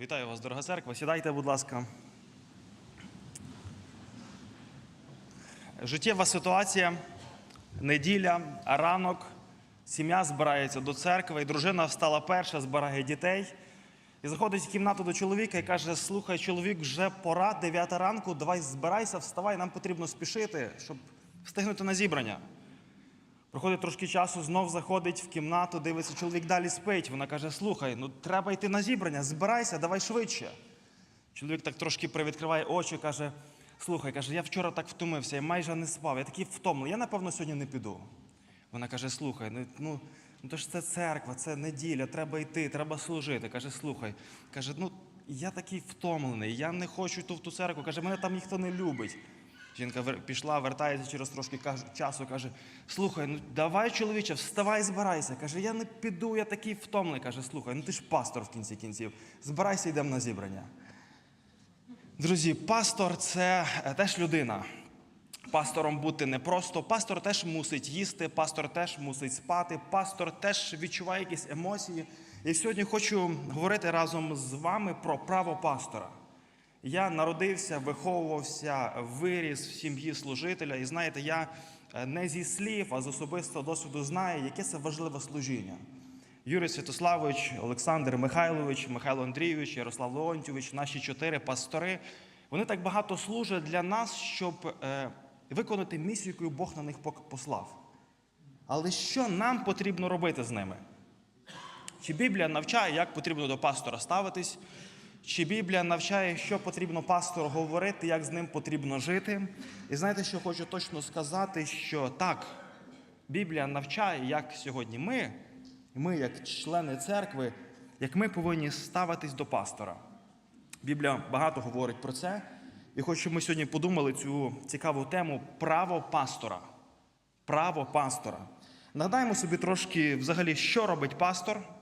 Вітаю вас, дорога церква. Сідайте, будь ласка. Життєва ситуація, неділя, ранок, сім'я збирається до церкви, і дружина встала перша, збирає дітей. І заходить в кімнату до чоловіка і каже: Слухай, чоловік, вже пора, 9 ранку, давай збирайся, вставай, нам потрібно спішити, щоб встигнути на зібрання. Проходить трошки часу, знов заходить в кімнату, дивиться, чоловік далі спить. Вона каже: Слухай, ну треба йти на зібрання, збирайся, давай швидше. Чоловік так трошки привідкриває очі, каже: Слухай, каже, я вчора так втомився, я майже не спав, я такий втомлений, я напевно сьогодні не піду. Вона каже: Слухай, ну, ну, ну то ж це церква, це неділя, треба йти, треба служити. Каже, слухай, каже, ну я такий втомлений, я не хочу йти в ту церкву. Каже, мене там ніхто не любить. Жінка пішла, вертається через трошки часу, каже: Слухай, ну давай, чоловіче, вставай, збирайся. Каже, я не піду, я такий втомлений. Каже, слухай, ну ти ж пастор в кінці кінців. Збирайся, йдемо на зібрання. Друзі, пастор це е, теж людина. Пастором бути непросто. Пастор теж мусить їсти, пастор теж мусить спати, пастор теж відчуває якісь емоції. І сьогодні хочу говорити разом з вами про право пастора. Я народився, виховувався, виріс в сім'ї служителя. І знаєте, я е, не зі слів, а з особистого досвіду знаю, яке це важливе служіння. Юрій Святославович, Олександр Михайлович, Михайло Андрійович, Ярослав Леонтьович, наші чотири пастори. Вони так багато служать для нас, щоб е, виконати місію, яку Бог на них послав. Але що нам потрібно робити з ними? Чи Біблія навчає, як потрібно до пастора ставитись? Чи Біблія навчає, що потрібно пастору говорити, як з ним потрібно жити? І знаєте, що хочу точно сказати, що так, Біблія навчає, як сьогодні ми, ми, як члени церкви, як ми повинні ставитись до пастора. Біблія багато говорить про це. І хочу, ми сьогодні подумали цю цікаву тему право пастора. Право пастора. Нагадаємо собі трошки взагалі, що робить пастор.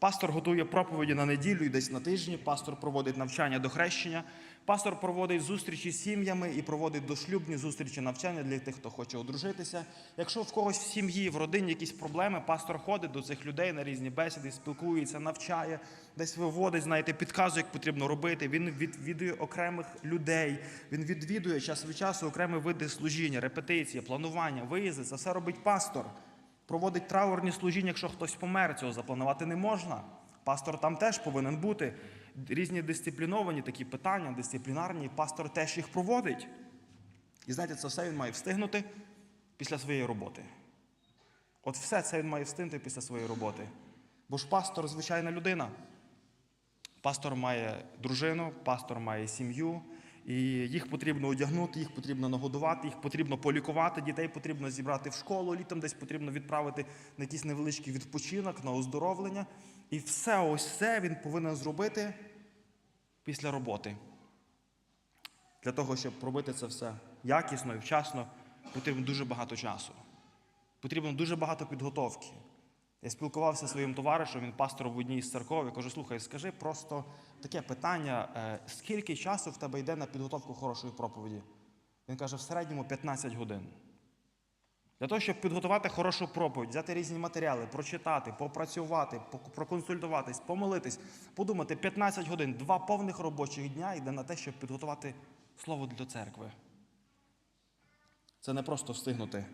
Пастор готує проповіді на неділю і десь на тижні. Пастор проводить навчання до хрещення. Пастор проводить зустрічі з сім'ями і проводить дошлюбні зустрічі навчання для тих, хто хоче одружитися. Якщо в когось в сім'ї, в родині якісь проблеми, пастор ходить до цих людей на різні бесіди, спілкується, навчає, десь виводить, знаєте, підказує, як потрібно робити. Він відвідує окремих людей. Він відвідує час від часу окремі види служіння, репетиції, планування, виїзди. Це все робить пастор проводить траурні служіння, якщо хтось помер, цього запланувати не можна. Пастор там теж повинен бути. Різні дисципліновані такі питання, дисциплінарні, пастор теж їх проводить. І знаєте, це все він має встигнути після своєї роботи. От все це він має встигнути після своєї роботи. Бо ж пастор звичайна людина. Пастор має дружину, пастор має сім'ю, і їх потрібно одягнути, їх потрібно нагодувати, їх потрібно полікувати, дітей потрібно зібрати в школу, літом десь потрібно відправити на якийсь невеличкий відпочинок, на оздоровлення. І все ось це він повинен зробити після роботи. Для того, щоб робити це все якісно і вчасно, потрібно дуже багато часу. Потрібно дуже багато підготовки. Я спілкувався зі своїм товаришем, він пастор в одній з церков. Я кажу, слухай, скажи просто таке питання: е, скільки часу в тебе йде на підготовку хорошої проповіді? Він каже, в середньому 15 годин. Для того, щоб підготувати хорошу проповідь, взяти різні матеріали, прочитати, попрацювати, проконсультуватись, помолитись, подумати 15 годин, два повних робочих дня йде на те, щоб підготувати слово для церкви. Це не просто встигнути.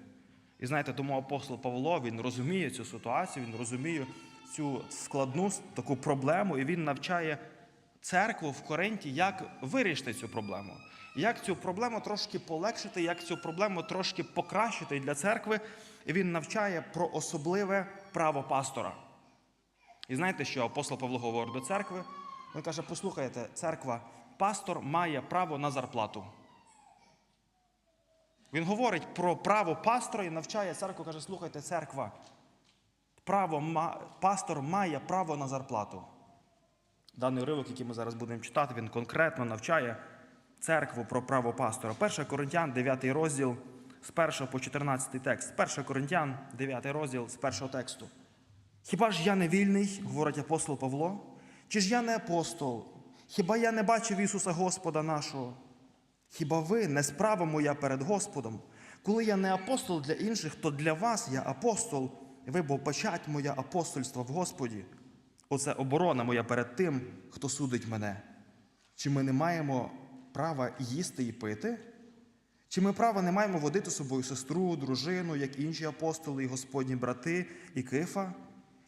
І знаєте, тому апостол Павло він розуміє цю ситуацію, він розуміє цю складну таку проблему, і він навчає церкву в Коринті, як вирішити цю проблему, як цю проблему трошки полегшити, як цю проблему трошки покращити для церкви. І він навчає про особливе право пастора. І знаєте, що апостол Павло говорить до церкви? Він каже: послухайте, церква, пастор має право на зарплату. Він говорить про право пастора і навчає церкву, каже, слухайте, церква, право, пастор має право на зарплату. Даний уривок, який ми зараз будемо читати, він конкретно навчає церкву про право пастора. 1 Коринтян, 9 розділ, з 1 по 14 текст. 1 Коринтян, 9 розділ з першого тексту. Хіба ж я не вільний, говорить апостол Павло? Чи ж я не апостол? Хіба я не бачив Ісуса Господа нашого? Хіба ви не справа моя перед Господом? Коли я не апостол для інших, то для вас я апостол, ви бо печать моя апостольства в Господі. Оце оборона моя перед тим, хто судить мене. Чи ми не маємо права їсти і пити? Чи ми права не маємо водити собою сестру, дружину, як інші апостоли і Господні брати і Кифа?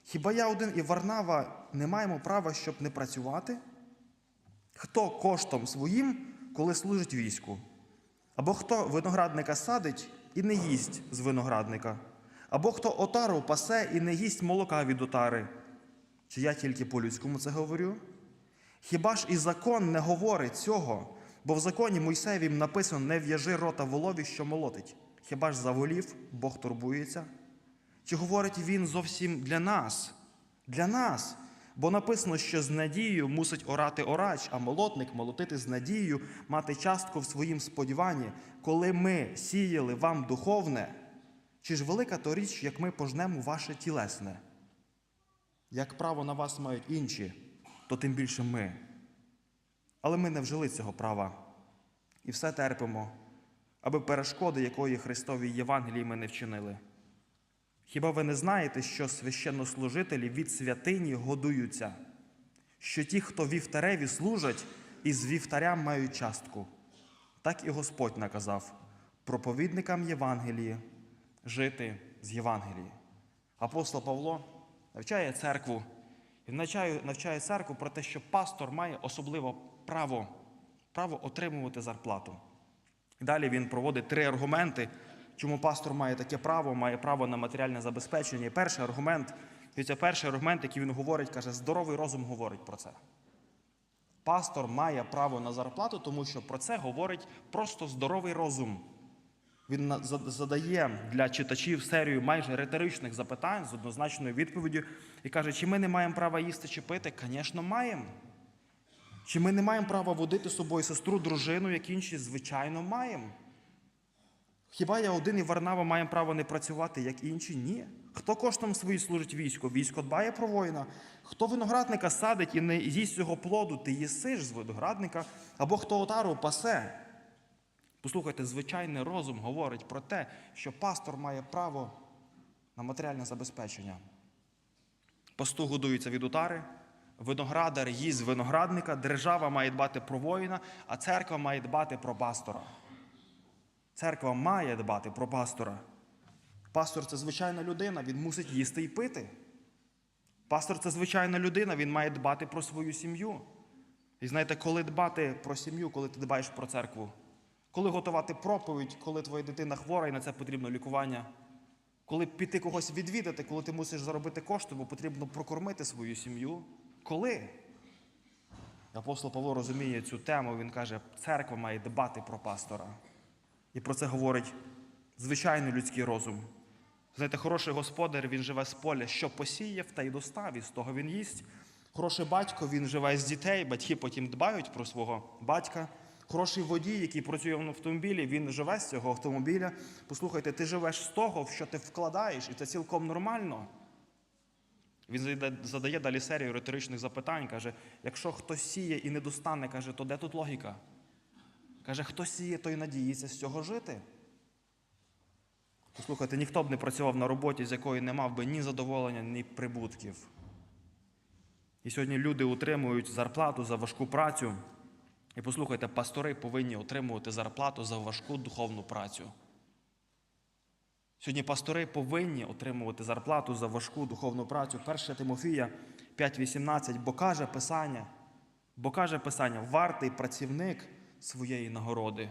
Хіба я один і Варнава не маємо права, щоб не працювати? Хто коштом своїм, коли служить війську? Або хто виноградника садить і не їсть з виноградника, або хто отару пасе і не їсть молока від отари? Чи я тільки по-людському це говорю? Хіба ж і закон не говорить цього, бо в законі Мойсеєвім написано не в'яжи рота волові, що молотить. Хіба ж за волів Бог турбується? Чи говорить він зовсім для нас? Для нас. Бо написано, що з надією мусить оратиорач, а молотник молотити з надією, мати частку в своїм сподіванні, коли ми сіяли вам духовне, чи ж велика то річ, як ми пожнемо ваше тілесне? Як право на вас мають інші, то тим більше ми. Але ми не вжили цього права і все терпимо, аби перешкоди, якої Христовій Євангелії ми не вчинили. Хіба ви не знаєте, що священнослужителі від святині годуються, що ті, хто вівтареві служать, із вівтарям мають частку? Так і Господь наказав проповідникам Євангелії жити з Євангелії. Апостол Павло навчає церкву і навчає, навчає церкву про те, що пастор має особливо право, право отримувати зарплату. Далі він проводить три аргументи, чому пастор має таке право, має право на матеріальне забезпечення. І перший аргумент, і це перший аргумент, який він говорить, каже, здоровий розум говорить про це. Пастор має право на зарплату, тому що про це говорить просто здоровий розум. Він задає для читачів серію майже риторичних запитань з однозначною відповіддю і каже, чи ми не маємо права їсти чи пити? Звісно, маємо. Чи ми не маємо права водити з собою сестру, дружину, як інші? Звичайно, маємо. Хіба я один і Варнава маємо право не працювати, як інші? Ні. Хто коштом свої служить військо? Військо дбає про воїна. Хто виноградника садить і не їсть цього плоду, ти їсиш з виноградника, або хто отару пасе. Послухайте, звичайний розум говорить про те, що пастор має право на матеріальне забезпечення. Пастух годується від утари, виноградар їсть виноградника, держава має дбати про воїна, а церква має дбати про пастора. Церква має дбати про пастора. Пастор це звичайна людина, він мусить їсти і пити. Пастор це звичайна людина, він має дбати про свою сім'ю. І знаєте, коли дбати про сім'ю, коли ти дбаєш про церкву, коли готувати проповідь, коли твоя дитина хвора і на це потрібно лікування, коли піти когось відвідати, коли ти мусиш заробити кошти, бо потрібно прокормити свою сім'ю. Коли? Апостол Павло розуміє цю тему, він каже, церква має дбати про пастора. І про це говорить звичайний людський розум. Знаєте, хороший господар, він живе з поля, що посіяв, та й достав, і з того він їсть. Хороший батько, він живе з дітей, батьки потім дбають про свого батька. Хороший водій, який працює в автомобілі, він живе з цього автомобіля. Послухайте, ти живеш з того, в що ти вкладаєш, і це цілком нормально. Він задає- далі серію риторичних запитань, каже: якщо хтось сіє і не достане, каже, то де тут логіка? Каже, хто сіє, той надіється з цього жити. Послухайте, ніхто б не працював на роботі, з якої не мав би ні задоволення, ні прибутків. І сьогодні люди отримують зарплату за важку працю. І послухайте, пастори повинні отримувати зарплату за важку духовну працю. Сьогодні пастори повинні отримувати зарплату за важку духовну працю. 1 Тимофія 5,18, бо каже Писання, бо каже Писання, вартий працівник своєї нагороди.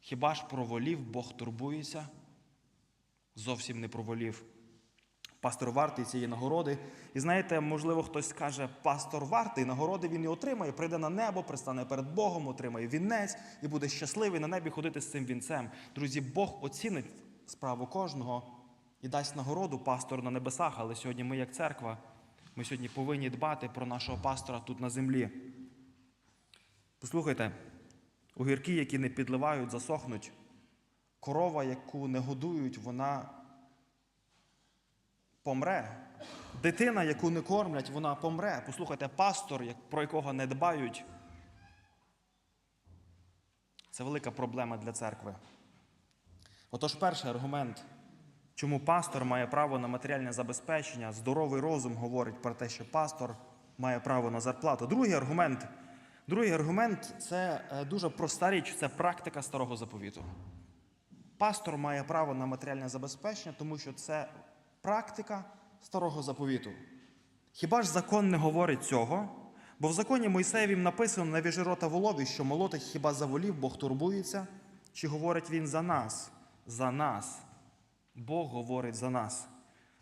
Хіба ж про волів Бог турбується? Зовсім не про волів. Пастор вартий цієї нагороди. І знаєте, можливо, хтось скаже, пастор вартий, нагороди він і отримає, прийде на небо, пристане перед Богом, отримає вінець і буде щасливий на небі ходити з цим вінцем. Друзі, Бог оцінить справу кожного і дасть нагороду пастору на небесах. Але сьогодні ми, як церква, ми сьогодні повинні дбати про нашого пастора тут на землі. Послухайте, огірки, які не підливають, засохнуть. Корова, яку не годують, вона помре. Дитина, яку не кормлять, вона помре. Послухайте, пастор, про якого не дбають. Це велика проблема для церкви. Отож, перший аргумент Чому пастор має право на матеріальне забезпечення? Здоровий розум говорить про те, що пастор має право на зарплату. Другий аргумент. Другий аргумент це е, дуже проста річ, це практика старого заповіту. Пастор має право на матеріальне забезпечення, тому що це практика старого заповіту. Хіба ж закон не говорить цього? Бо в законі Мойсеєвім написано на віжи рота волові, що молотить хіба за волів, Бог турбується, чи говорить він за нас? За нас. Бог говорить за нас.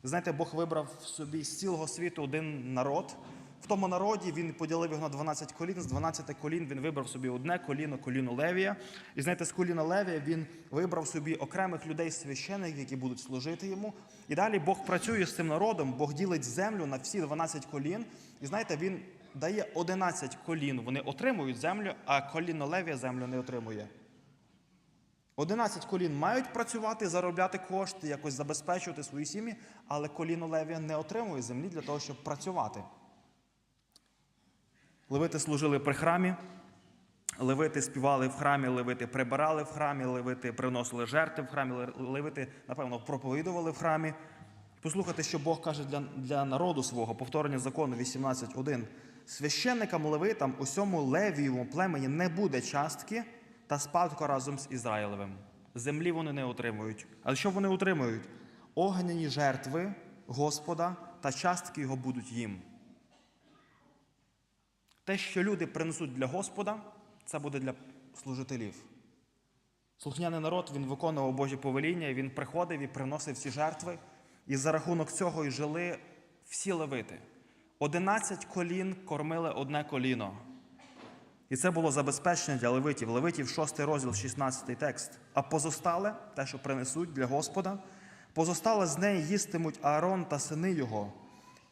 Знаєте, Бог вибрав собі з цілого світу один народ. В тому народі він поділив його на 12 колін. З 12 колін він вибрав собі одне коліно, коліно Левія. І знаєте, з коліна Левія він вибрав собі окремих людей священих, які будуть служити йому. І далі Бог працює з цим народом, Бог ділить землю на всі 12 колін. І знаєте, він дає 11 колін. Вони отримують землю, а коліно Левія землю не отримує. 11 колін мають працювати, заробляти кошти, якось забезпечувати свої сім'ї, але коліно Левія не отримує землі для того, щоб працювати. Левити служили при храмі, левити співали в храмі, левити прибирали в храмі, левити приносили жертви в храмі, левити, напевно, проповідували в храмі. Послухайте, що Бог каже для, для народу свого, повторення закону 18.1. Священникам левитам усьому левієвому племені не буде частки та спадку разом з Ізраїлевим. Землі вони не отримують. Але що вони отримують? Огняні жертви Господа та частки його будуть їм. Те, що люди принесуть для Господа, це буде для служителів. Слухняний народ він виконував Божі повеління, він приходив і приносив всі жертви. І за рахунок цього і жили всі левити. Одинадцять колін кормили одне коліно. І це було забезпечення для левитів. Левитів 6 розділ, 16 текст. А позостале, те, що принесуть для Господа, позостале з неї їстимуть Аарон та сини його.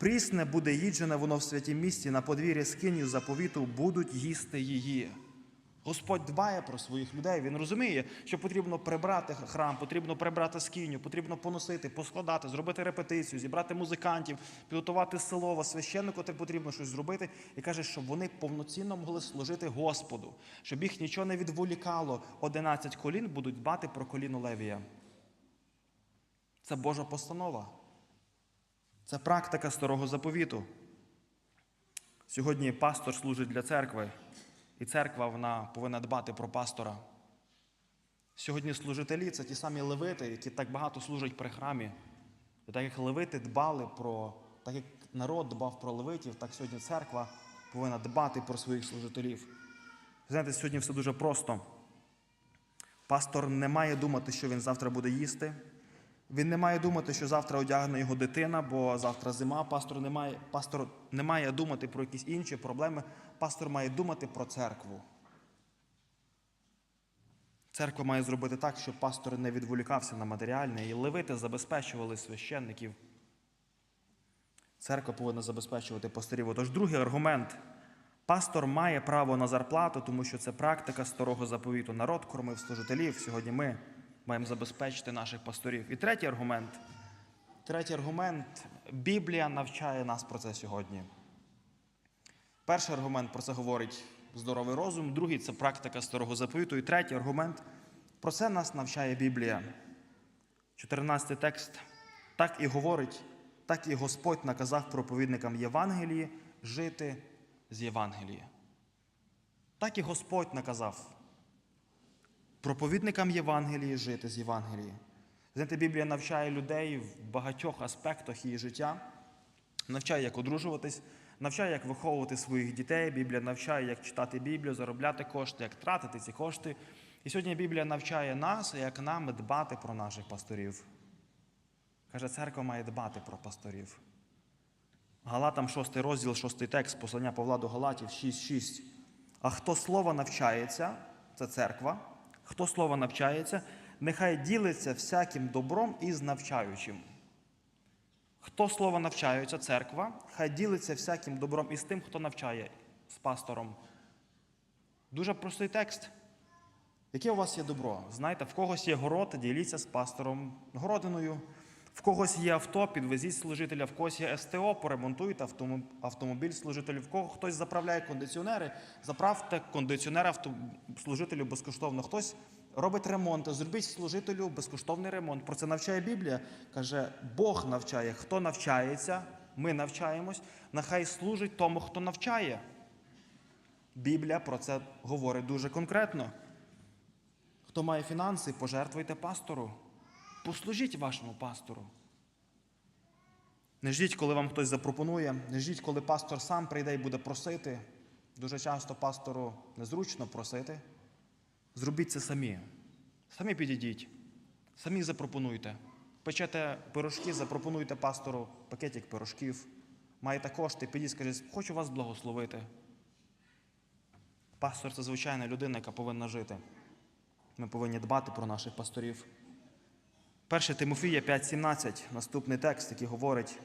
Прісне буде їджене воно в святім місті, на подвір'ї скинів заповіту будуть їсти її. Господь дбає про своїх людей. Він розуміє, що потрібно прибрати храм, потрібно прибрати скиню, потрібно поносити, поскладати, зробити репетицію, зібрати музикантів, підготувати село, священнику потрібно щось зробити. І каже, щоб вони повноцінно могли служити Господу, щоб їх нічого не відволікало. 11 колін будуть дбати про коліно Левія. Це Божа постанова. Це практика старого заповіту. Сьогодні пастор служить для церкви, і церква вона повинна дбати про пастора. Сьогодні служителі це ті самі левити, які так багато служать при храмі. І так як левити дбали про, так як народ дбав про левитів, так сьогодні церква повинна дбати про своїх служителів. Знаєте, сьогодні все дуже просто. Пастор не має думати, що він завтра буде їсти. Він не має думати, що завтра одягне його дитина, бо завтра зима. Пастор не має, пастор не має думати про якісь інші проблеми. Пастор має думати про церкву. Церква має зробити так, щоб пастор не відволікався на матеріальне і левити забезпечували священників. Церква повинна забезпечувати пасторів. Отож, другий аргумент. Пастор має право на зарплату, тому що це практика старого заповіту. Народ кормив служителів. Сьогодні ми маємо забезпечити наших пасторів. І третій аргумент. Третій аргумент Біблія навчає нас про це сьогодні. Перший аргумент про це говорить здоровий розум, другий це практика старого заповіту. І третій аргумент про це нас навчає Біблія. 14 текст. Так і говорить, так і Господь наказав проповідникам Євангелії жити з Євангелії. Так і Господь наказав проповідникам Євангелії жити з Євангелії. Знаєте, Біблія навчає людей в багатьох аспектах її життя, навчає, як одружуватись, навчає, як виховувати своїх дітей. Біблія навчає, як читати Біблію, заробляти кошти, як тратити ці кошти. І сьогодні Біблія навчає нас, як нам дбати про наших пасторів. Каже, церква має дбати про пасторів. Галатам 6 розділ, 6 текст, послання Павла до Галатів 6.6. А хто слова навчається, це церква, хто слова навчається, нехай ділиться всяким добром із навчаючим. Хто слова навчається, церква, хай ділиться всяким добром із тим, хто навчає з пастором. Дуже простий текст. Яке у вас є добро? Знаєте, в когось є город, діліться з пастором городиною. В когось є авто, підвезіть служителя, в когось є СТО, поремонтуйте автомобіль служителю, в кого хтось заправляє кондиціонери, заправте кондиціонер служителю безкоштовно. Хтось робить ремонт, зробіть служителю безкоштовний ремонт. Про це навчає Біблія. Каже, Бог навчає, хто навчається, ми навчаємось, нехай служить тому, хто навчає. Біблія про це говорить дуже конкретно. Хто має фінанси, пожертвуйте пастору. Послужіть вашому пастору. Не ждіть, коли вам хтось запропонує, не ждіть, коли пастор сам прийде і буде просити. Дуже часто пастору незручно просити. Зробіть це самі. Самі підійдіть, самі запропонуйте. Печете пирожки, запропонуйте пастору пакетик пирожків. Маєте кошти, підіть, скажіть, хочу вас благословити. Пастор це звичайна людина, яка повинна жити. Ми повинні дбати про наших пасторів. 1 Тимофія 5,17, наступний текст, який говорить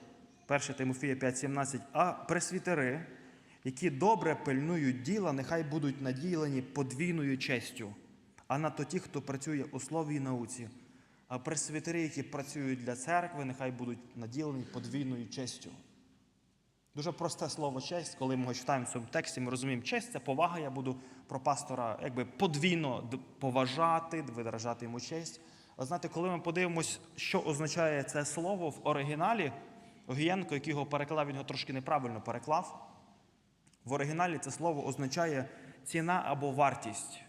1 Тимофія 5,17, а пресвітери, які добре пильнують діла, нехай будуть наділені подвійною честю, а надто ті, хто працює у слові і науці. А пресвітери, які працюють для церкви, нехай будуть наділені подвійною честю. Дуже просте слово честь, коли ми його читаємо в цьому тексті, ми розуміємо, честь це повага, я буду про пастора якби подвійно поважати, видражати йому честь. А знаєте, коли ми подивимось, що означає це слово в оригіналі, Огієнко, який його переклав, він його трошки неправильно переклав. В оригіналі це слово означає ціна або вартість.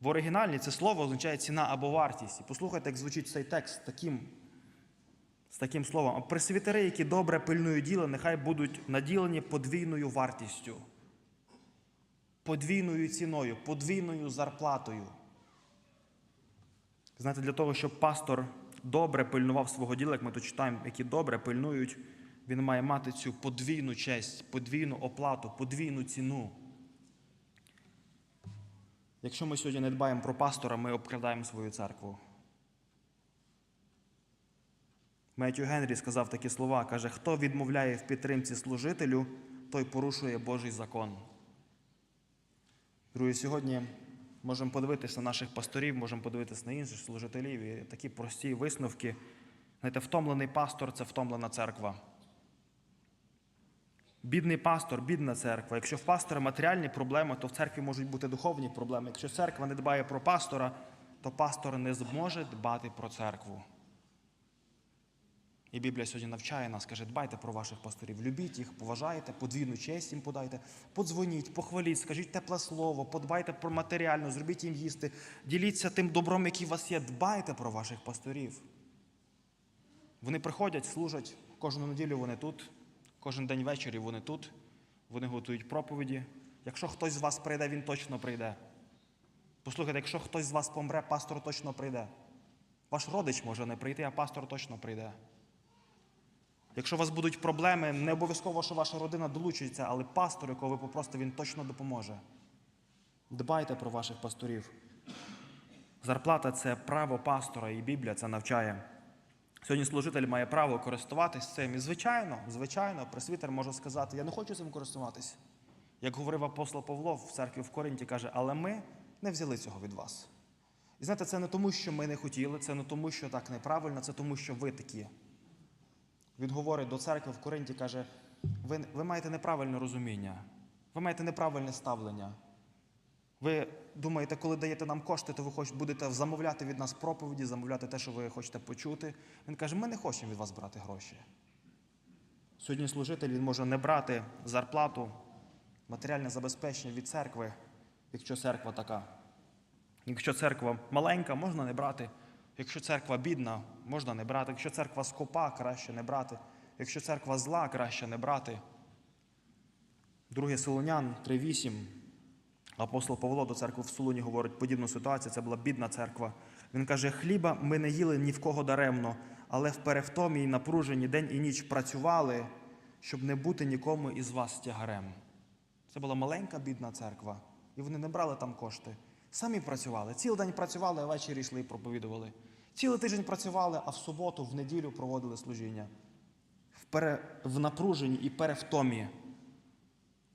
В оригіналі це слово означає ціна або вартість. І послухайте, як звучить цей текст таким з таким словом. Пресвітери, які добре пильнують діло, нехай будуть наділені подвійною вартістю, подвійною ціною, подвійною зарплатою. Знаєте, для того, щоб пастор добре пильнував свого діла, як ми тут читаємо, які добре пильнують, він має мати цю подвійну честь, подвійну оплату, подвійну ціну. Якщо ми сьогодні не дбаємо про пастора, ми обкрадаємо свою церкву. Меттю Генрі сказав такі слова: каже, хто відмовляє в підтримці служителю, той порушує Божий закон. Друзі, сьогодні можемо подивитися на наших пасторів, можемо подивитися на інших служителів і такі прості висновки. Знаєте, втомлений пастор це втомлена церква. Бідний пастор, бідна церква. Якщо в пастора матеріальні проблеми, то в церкві можуть бути духовні проблеми. Якщо церква не дбає про пастора, то пастор не зможе дбати про церкву. І Біблія сьогодні навчає нас, каже, дбайте про ваших пасторів, любіть їх, поважайте, подвійну честь їм подайте, подзвоніть, похваліть, скажіть тепле слово, подбайте про матеріально, зробіть їм їсти, діліться тим добром, який у вас є, дбайте про ваших пасторів. Вони приходять, служать, кожну неділю вони тут, кожен день ввечері вони тут, вони готують проповіді. Якщо хтось з вас прийде, він точно прийде. Послухайте, якщо хтось з вас помре, пастор точно прийде. Ваш родич може не прийти, а пастор точно прийде. Якщо у вас будуть проблеми, не обов'язково, що ваша родина долучиться, але пастор, якого ви попросите, він точно допоможе. Дбайте про ваших пасторів. Зарплата це право пастора, і Біблія це навчає. Сьогодні служитель має право користуватись цим. І звичайно, звичайно, пресвітер може сказати, я не хочу цим користуватись. Як говорив апостол Павло в церкві в Коринті, каже, але ми не взяли цього від вас. І знаєте, це не тому, що ми не хотіли, це не тому, що так неправильно, це тому, що ви такі. Він говорить до церкви в Коринті, каже, ви, ви маєте неправильне розуміння, ви маєте неправильне ставлення. Ви думаєте, коли даєте нам кошти, то ви хоч будете замовляти від нас проповіді, замовляти те, що ви хочете почути. Він каже, ми не хочемо від вас брати гроші. Сьогодні служитель він може не брати зарплату, матеріальне забезпечення від церкви, якщо церква така. Якщо церква маленька, можна не брати. Якщо церква бідна, можна не брати. Якщо церква скопа, краще не брати. Якщо церква зла, краще не брати. Друге Солонян 3.8. Апостол Павло до церкви в Солоні говорить подібну ситуацію. Це була бідна церква. Він каже: хліба ми не їли ні в кого даремно, але в перевтомі й напруженні день і ніч працювали, щоб не бути нікому із вас тягарем. Це була маленька бідна церква, і вони не брали там кошти. Самі працювали. Цілий день працювали, а ввечері йшли і проповідували. Цілий тиждень працювали, а в суботу, в неділю проводили служіння. В, пере... в напруженні і перевтомі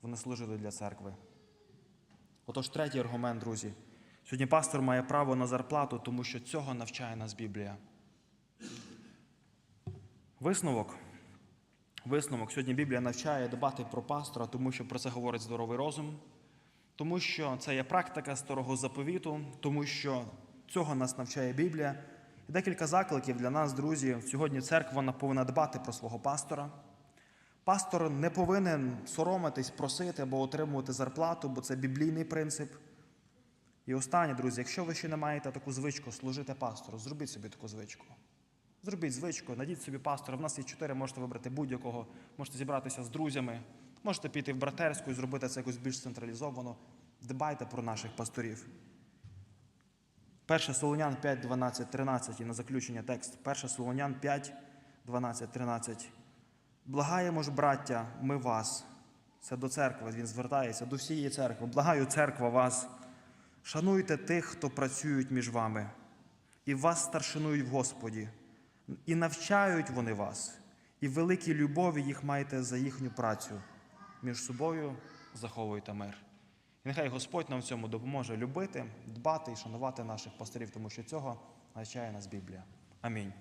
вони служили для церкви. Отож, третій аргумент, друзі. Сьогодні пастор має право на зарплату, тому що цього навчає нас Біблія. Висновок. Висновок. Сьогодні Біблія навчає дбати про пастора, тому що про це говорить здоровий розум, тому що це є практика старого заповіту, тому що цього нас навчає Біблія. І декілька закликів для нас, друзі. Сьогодні церква повинна дбати про свого пастора. Пастор не повинен соромитись, просити або отримувати зарплату, бо це біблійний принцип. І останнє, друзі, якщо ви ще не маєте таку звичку служити пастору, зробіть собі таку звичку. Зробіть звичку, найдіть собі пастора. В нас є чотири, можете вибрати будь-якого, можете зібратися з друзями, можете піти в братерську і зробити це якось більш централізовано. Дбайте про наших пасторів. 1 Солонян 5, 12, 13 і на заключення текст. 1 Солонян 5, 12, 13. Благаємо ж, браття, ми вас. Це до церкви, він звертається до всієї церкви. Благаю церква вас. Шануйте тих, хто працюють між вами, і вас старшинують в Господі, і навчають вони вас, і великій любові їх маєте за їхню працю. Між собою заховуйте мир. І нехай Господь нам в цьому допоможе любити, дбати і шанувати наших пастирів, тому що цього навчає нас Біблія. Амінь.